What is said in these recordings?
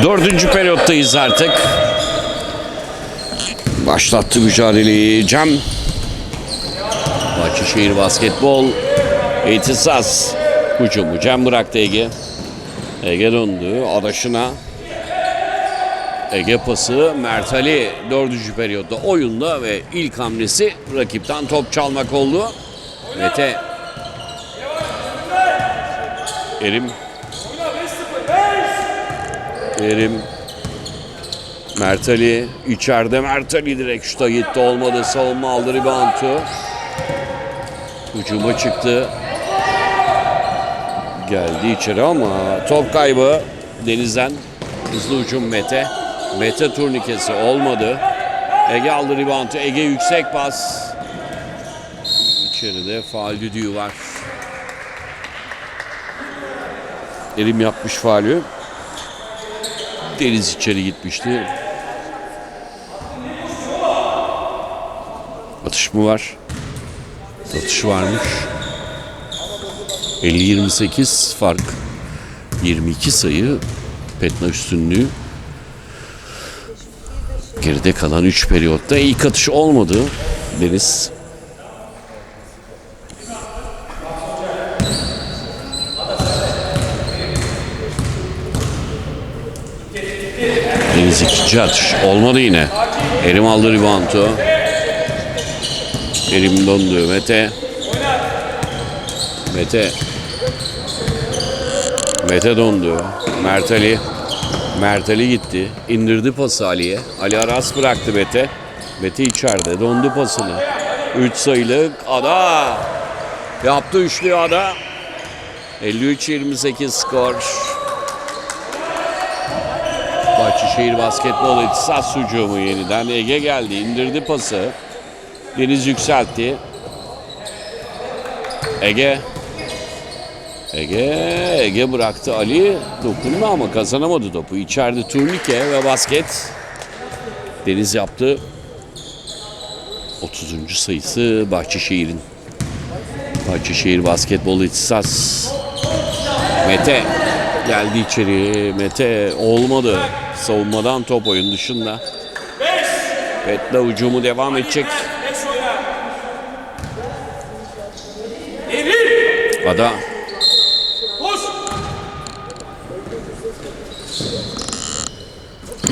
Dördüncü periyottayız artık. Başlattı mücadeleyi Cem. Bahçeşehir Basketbol İhtisas hücumu. Cem bıraktı Ege. Ege döndü adaşına. Ege pası Mert Ali dördüncü periyotta oyunda ve ilk hamlesi rakipten top çalmak oldu. Mete Erim Erim Mert Ali içeride Mert Ali direkt şuta gitti olmadı. Savunma aldı reboundu. Hücuma çıktı. Geldi içeri ama top kaybı. Deniz'den hızlı hücum Mete. Mete turnikesi olmadı. Ege aldı reboundu. Ege yüksek pas. İçeride faal düdüğü var. Erim yapmış faulü Deniz içeri gitmişti. Atış mı var? Atış varmış. 50-28 fark. 22 sayı Petna üstünlüğü. Geride kalan 3 periyotta ilk atış olmadı. Deniz Atış. Olmadı yine. Erim aldı reboundu. Erim döndü. Mete. Mete. Mete döndü. Mert Ali. Mert Ali gitti. İndirdi pası Ali'ye. Ali Aras bıraktı Mete. Mete içeride. Döndü pasını. 3 sayılık Ada. Yaptı üçlü Ada. 53-28 skor. Bahçeşehir basketbol ihtisas hücumu yeniden. Ege geldi. indirdi pası. Deniz yükseltti. Ege. Ege. Ege bıraktı Ali. Dokundu ama kazanamadı topu. İçeride turnike ve basket. Deniz yaptı. 30. sayısı Bahçeşehir'in. Bahçeşehir basketbol ihtisas. Mete geldi içeri. Mete olmadı. Savunmadan top oyun dışında. Petla hücumu devam edecek. Ada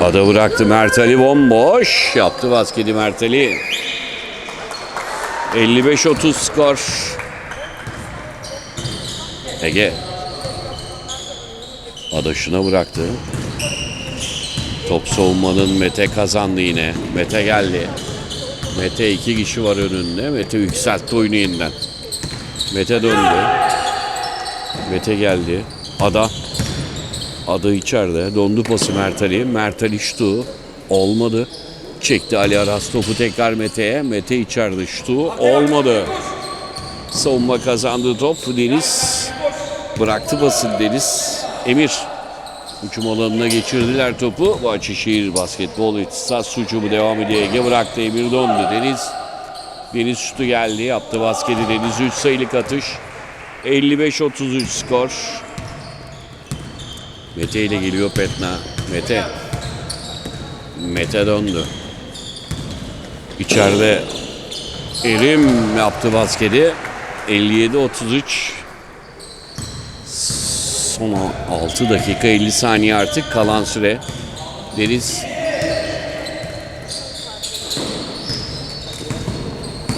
Ada bıraktı Mert Ali bomboş. Yaptı basketi Mert Ali. 55-30 skor. Ege. Adaşına bıraktı. Top savunmanın Mete kazandı yine. Mete geldi. Mete iki kişi var önünde. Mete yükseltti oyunu yeniden. Mete döndü. Mete geldi. Ada. Ada içeride. Dondu pası Mert Ali. Mert Ali şutu. Olmadı. Çekti Ali Aras topu tekrar Mete'ye. Mete içeride şutu. Olmadı. Savunma kazandı top. Deniz bıraktı basın Deniz. Emir hücum alanına geçirdiler topu. Bahçeşehir basketbol ihtisas hücumu devam ediyor. Ege bıraktı. Emir döndü. Deniz Deniz şutu geldi. Yaptı basketi. Deniz 3 sayılık atış. 55-33 skor. Mete ile geliyor Petna. Mete. Mete döndü. İçeride Erim yaptı basketi. 57-33. Son 6 dakika 50 saniye artık kalan süre. Deniz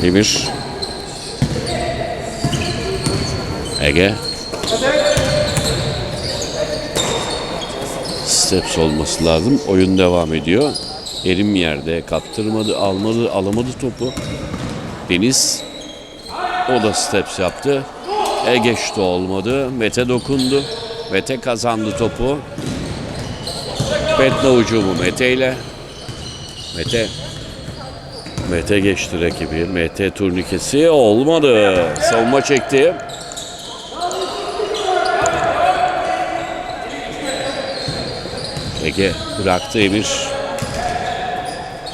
Emir Ege Steps olması lazım. Oyun devam ediyor. Erim yerde kaptırmadı, almadı, alamadı topu. Deniz o da steps yaptı. Ege şutu olmadı. Mete dokundu. Mete kazandı topu. Petna ucumu Mete ile. Mete. Mete geçti rakibi. Mete turnikesi olmadı. Savunma çekti. Ege bıraktı Emir.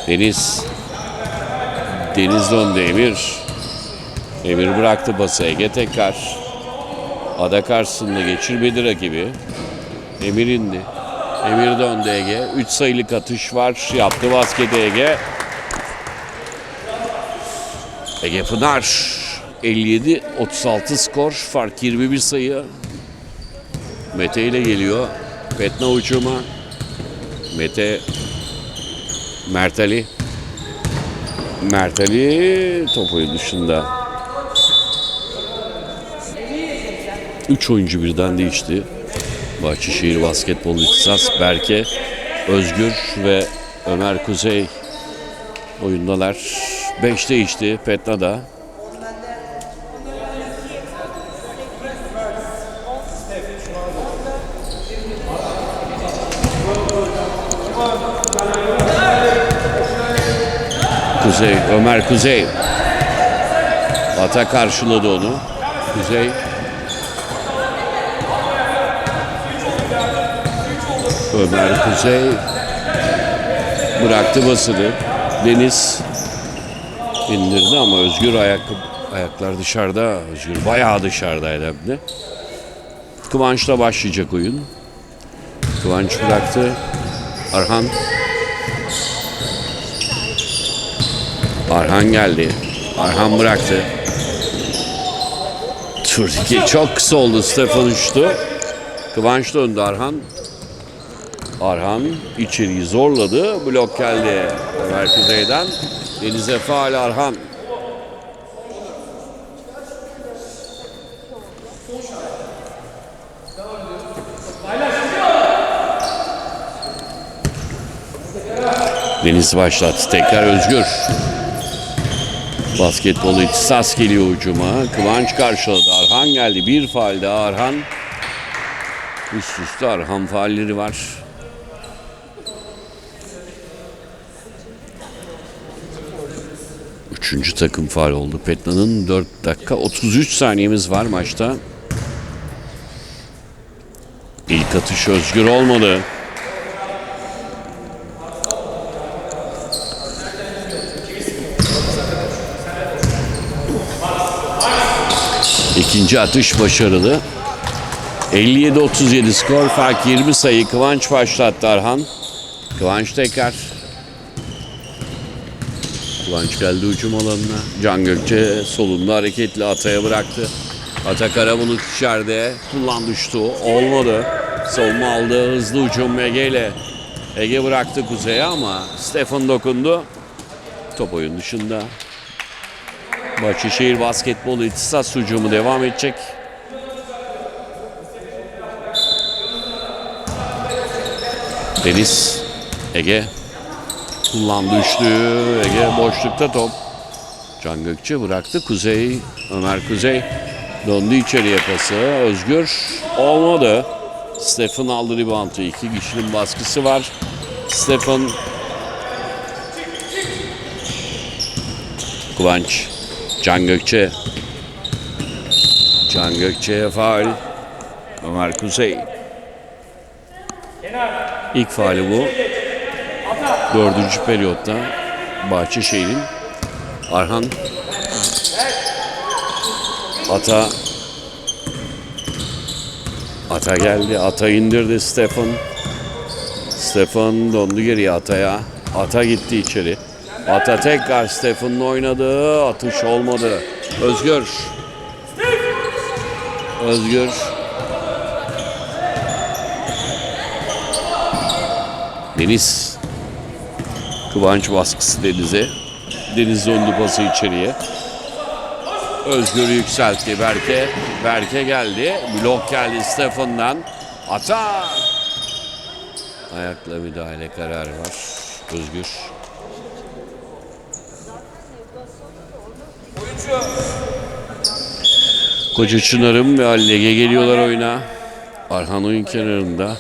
Deniz. Deniz döndü Emir. Emir bıraktı bası Ege tekrar. Ada karşısında geçirmedi rakibi. Emir indi. Emir döndü Ege. 3 sayılık atış var. Yaptı basket Ege. Ege Pınar 57-36 skor. Fark 21 sayı. Mete ile geliyor. Petna ucuma. Mete Mert Ali. Mert Ali top oyun dışında. Üç oyuncu birden değişti. Bahçeşehir Basketbol İhtisas Berke, Özgür ve Ömer Kuzey oyundalar. Beş değişti Petna'da. Kuzey, Ömer Kuzey. Ata karşıladı onu. Kuzey. Ömer Kuzey bıraktı basını. Deniz indirdi ama Özgür ayak, ayaklar dışarıda. Özgür bayağı dışarıdaydı hem de. Kıvanç'la başlayacak oyun. Kıvanç bıraktı. Arhan Arhan geldi. Arhan bıraktı. Turnike çok kısa oldu. Stefan uçtu. Kıvanç döndü Arhan. Arhan içeriği zorladı. Blok geldi Ömer Kuzey'den. Denize faal Arhan. Deniz başlattı. Tekrar Özgür. Basketbol ihtisas geliyor ucuma. Kıvanç karşıladı. Arhan geldi. Bir faal daha Arhan. Üst üste Arhan faalleri var. Üçüncü takım faal oldu. Petna'nın 4 dakika 33 saniyemiz var maçta. İlk atış özgür olmadı. İkinci atış başarılı. 57-37 skor fark 20 sayı Kıvanç başlattı Arhan. Kıvanç tekrar. Kıvanç geldi hücum alanına. Can Gökçe solunda hareketli Atay'a bıraktı. Ata Karabulut içeride. Kullandı şutu. Olmadı. Savunma aldı. Hızlı hücum Ege ile. Ege bıraktı Kuzey'e ama Stefan dokundu. Top oyun dışında. Bahçeşehir basketbol ihtisas hücumu devam edecek. Deniz, Ege kullandı üçlü. Ege boşlukta top. Can Gökçe bıraktı. Kuzey, Ömer Kuzey döndü içeriye pası. Özgür olmadı. Stefan aldı ribantı. İki kişinin baskısı var. Stefan Kıvanç Can Gökçe. Can Gökçe'ye faal. Ömer Kuzey. İlk faali bu. Dördüncü periyotta Bahçeşehir'in Arhan Ata Ata geldi. Ata indirdi Stefan. Stefan döndü geriye Ata'ya. Ata gitti içeri. Ata tekrar Stefan'la oynadı. Atış olmadı. Özgür. Özgür. Deniz. Kıvanç baskısı Deniz'e. Deniz döndü pası içeriye. Özgür yükseltti Berke. Berke geldi. Blok geldi Stefan'dan. Ata. Ayakla müdahale kararı var. Özgür. Koca Çınar'ım ve Ali Ege geliyorlar oyuna. Arhan oyun kenarında.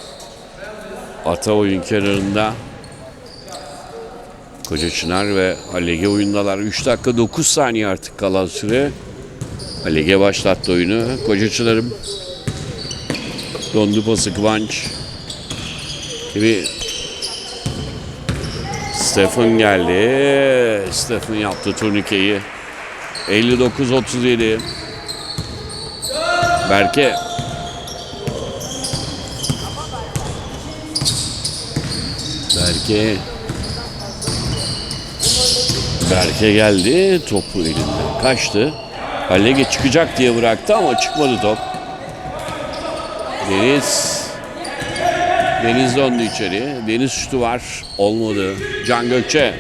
Ata oyun kenarında. Koca Çınar ve Ali Ege oyundalar. 3 dakika 9 saniye artık kalan süre. Ali Ege başlattı oyunu. Koca Çınar'ım. Dondu pası Kıvanç. Gibi Stefan geldi. Stefan yaptı turnikeyi. 59-37. Berke. Berke Berke geldi. Topu elinden kaçtı. Hallege çıkacak diye bıraktı ama çıkmadı top. Deniz Deniz döndü içeri. Deniz şutu var. Olmadı. Can Gökçe.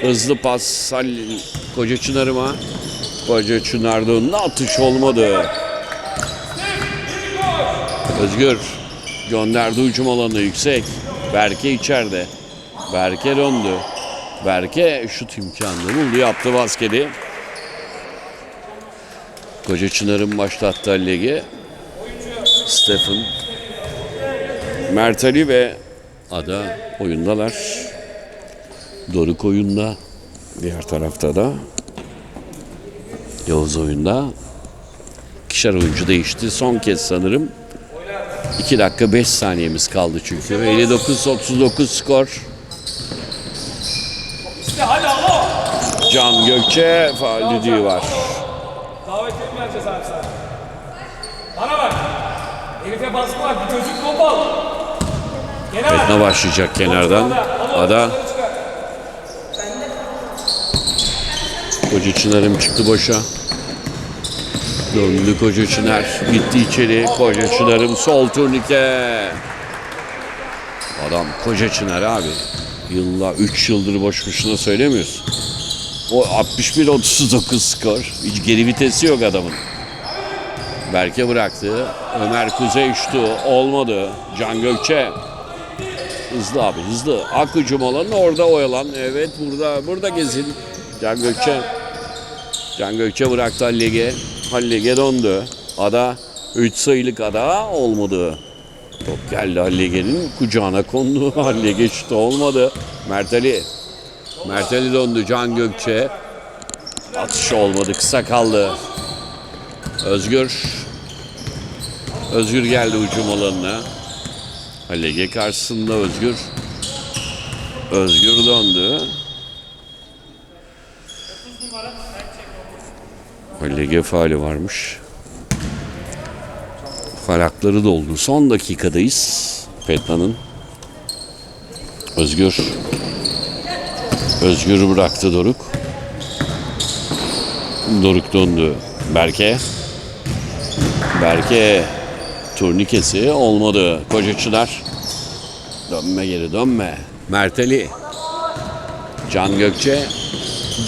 Hızlı pas Halil Koca Çınar'ıma. Koca Çınar döndü. Atış olmadı. Özgür gönderdi hücum alanı yüksek. Berke içeride. Berke döndü. Berke şut imkanını buldu. Yaptı basketi. Koca Çınar'ın başlattığı ligi. Stephen. Mert Ali ve Ada oyundalar. Doruk oyunda. Diğer tarafta da Yavuz oyunda. İkişer oyuncu değişti. Son kez sanırım 2 dakika 5 saniyemiz kaldı çünkü. 59-39 skor. Can Gökçe faal düdüğü var. Davet vereceğiz abi sana. Bana bak. Herife baskı var. Bir çocuk top al. Gene bak. Ne başlayacak kenardan? Ada. Koca Çınar'ım çıktı boşa. Döndü Koca Çınar. Gitti içeri. Koca Çınar'ım sol turnike. Adam Koca Çınar abi. Yılla 3 yıldır boş boşuna söylemiyorsun. O 61-39 skor. Hiç geri vitesi yok adamın. Berke bıraktı. Ömer Kuzey uçtu. Olmadı. Can Gökçe. Hızlı abi hızlı. Ak hücum orada oyalan. Evet burada burada gezin. Can Gökçe. Can Gökçe bıraktı Halleg'e. Halleg'e döndü. Ada 3 sayılık ada olmadı. Top geldi Hallege'nin kucağına kondu. Hallege şutu olmadı. Mert Ali. Mert Ali döndü Can Gökçe. Atış olmadı kısa kaldı. Özgür. Özgür geldi hücum alanına. Halege karşısında Özgür. Özgür döndü. Halege faali varmış. Faal hakları doldu. Son dakikadayız. Petna'nın. Özgür. Özgür bıraktı Doruk. Doruk döndü. Berke. Berke turnikesi olmadı. Koca. Dönme geri dönme. Merteli. Can Gökçe.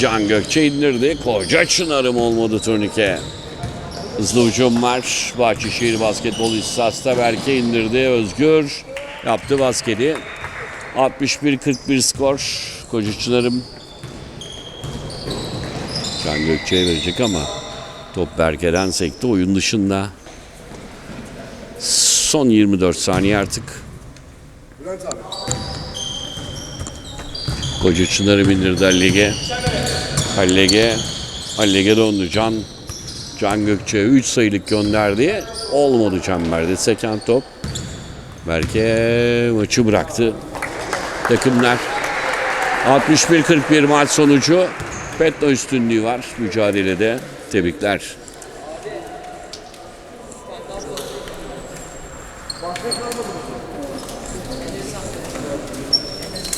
Can Gökçe indirdi. Koca Çınar'ım olmadı turnike. Hızlı hücum var. Bahçeşehir Basketbol İstas'ta Berke indirdi. Özgür yaptı basketi. 61-41 skor. Koca Çınar'ım Can Gökçe'ye verecek ama top Berke'den sekti. Oyun dışında son 24 saniye artık. Çınar'ı bindirdi Halleg'e. Halleg'e. Halleg'e döndü. Can Can Gökçe'ye 3 sayılık gönderdi. Olmadı çemberde. Seken top. Berke maçı bıraktı. Takımlar 61-41 maç sonucu. Petno üstünlüğü var mücadelede. Tebrikler.